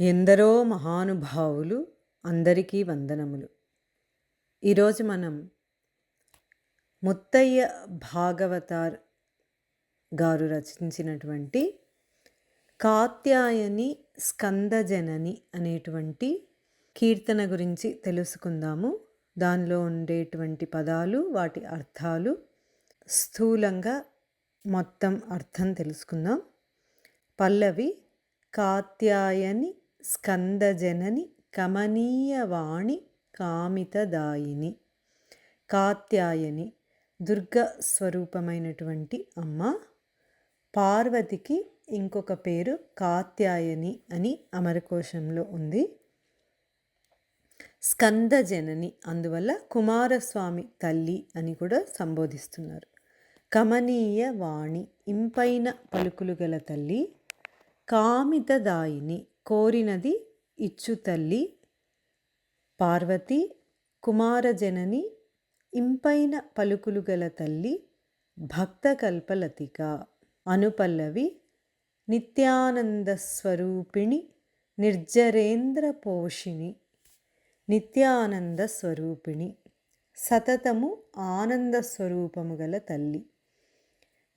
ఎందరో మహానుభావులు అందరికీ వందనములు. ఈరోజు మనం ముత్తయ్య భాగవతార్ గారు రచించినటువంటి కాత్యాయని స్కందజనని అనేటువంటి కీర్తన గురించి తెలుసుకుందాము. దానిలో ఉండేటువంటి పదాలు వాటి అర్థాలు స్థూలంగా మొత్తం అర్థం తెలుసుకుందాం. పల్లవి కాత్యాయని స్కందజనని కమనీయవాణి కామితదాయిని కాత్యాయని దుర్గ స్వరూపమైనటువంటి అమ్మ. పార్వతికి ఇంకొక పేరు కాత్యాయని అని అమరకోశంలో ఉంది. స్కందజనని అందువల్ల కుమారస్వామి తల్లి అని కూడా సంబోధిస్తున్నారు. కమనీయ వాణి ఇంపైన పలుకులు గల తల్లి. కామితదాయిని కోరినది ఇచ్చు తల్లి. పార్వతి కుమారజనని ఇంపైన పలుకులు గల తల్లి భక్త కల్పలతిక అనుపల్లవి నిత్యానంద స్వరూపిణి నిర్జరేంద్ర పోషిణి నిత్యానంద స్వరూపిణి సతతము ఆనంద స్వరూపము గల తల్లి.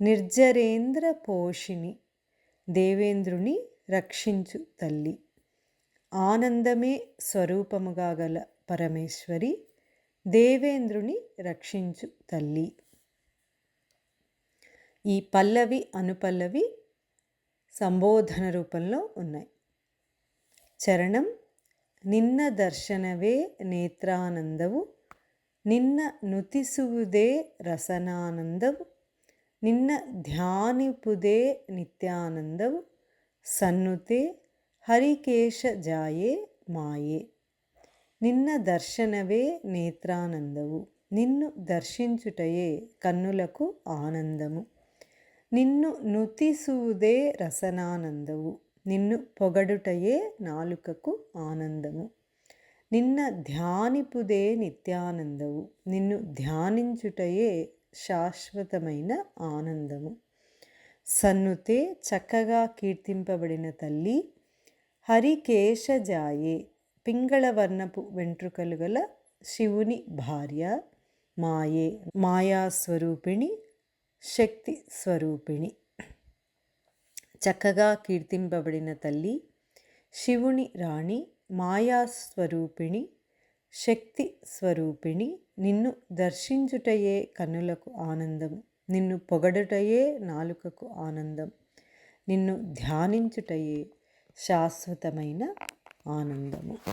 నిర్జరేంద్ర పోషిణి దేవేంద్రుని రక్షించు తల్లి. ఆనందమే స్వరూపముగా గల పరమేశ్వరి దేవేంద్రుని రక్షించు తల్లి. ఈ పల్లవి అనుపల్లవి సంబోధన రూపంలో ఉన్నాయి. చరణం నిన్న దర్శనవే నేత్రానందవు నిన్న నుతిసువుదే రసనానందవు నిన్న ధ్యానిపుదే నిత్యానందవు ಸನ್ನುತೆ ಹರಿಕೇಶ ಜಾಯೇ మాయే నిన్న దర్శనవే నేత్రానందవు నిన్ను దర్శించుటయే కన్నులకు ఆనందము నిన్ను నుతిసూదే రసనానందవు నిన్ను పొగడుటయే నాలుకకు ఆనందము నిన్న ధ్యానిపుదే నిత్యానందవు నిన్ను ధ్యానించుటయే శాశ్వతమైన ఆనందము సన్నుతే చక్కగా కీర్తింపబడిన తల్లి హరికేశజాయే పింగళవర్ణపు వెంట్రుకలు గల శివుని భార్య మాయే మాయాస్వరూపిణి శక్తి స్వరూపిణి చక్కగా కీర్తింపబడిన తల్లి శివుని రాణి మాయాస్వరూపిణి శక్తి స్వరూపిణి నిన్ను దర్శించుటయే కన్నులకు ఆనందం నిన్ను పొగడుటయే నాలుకకు ఆనందం. నిన్ను ధ్యానించుటయే శాశ్వతమైన ఆనందము.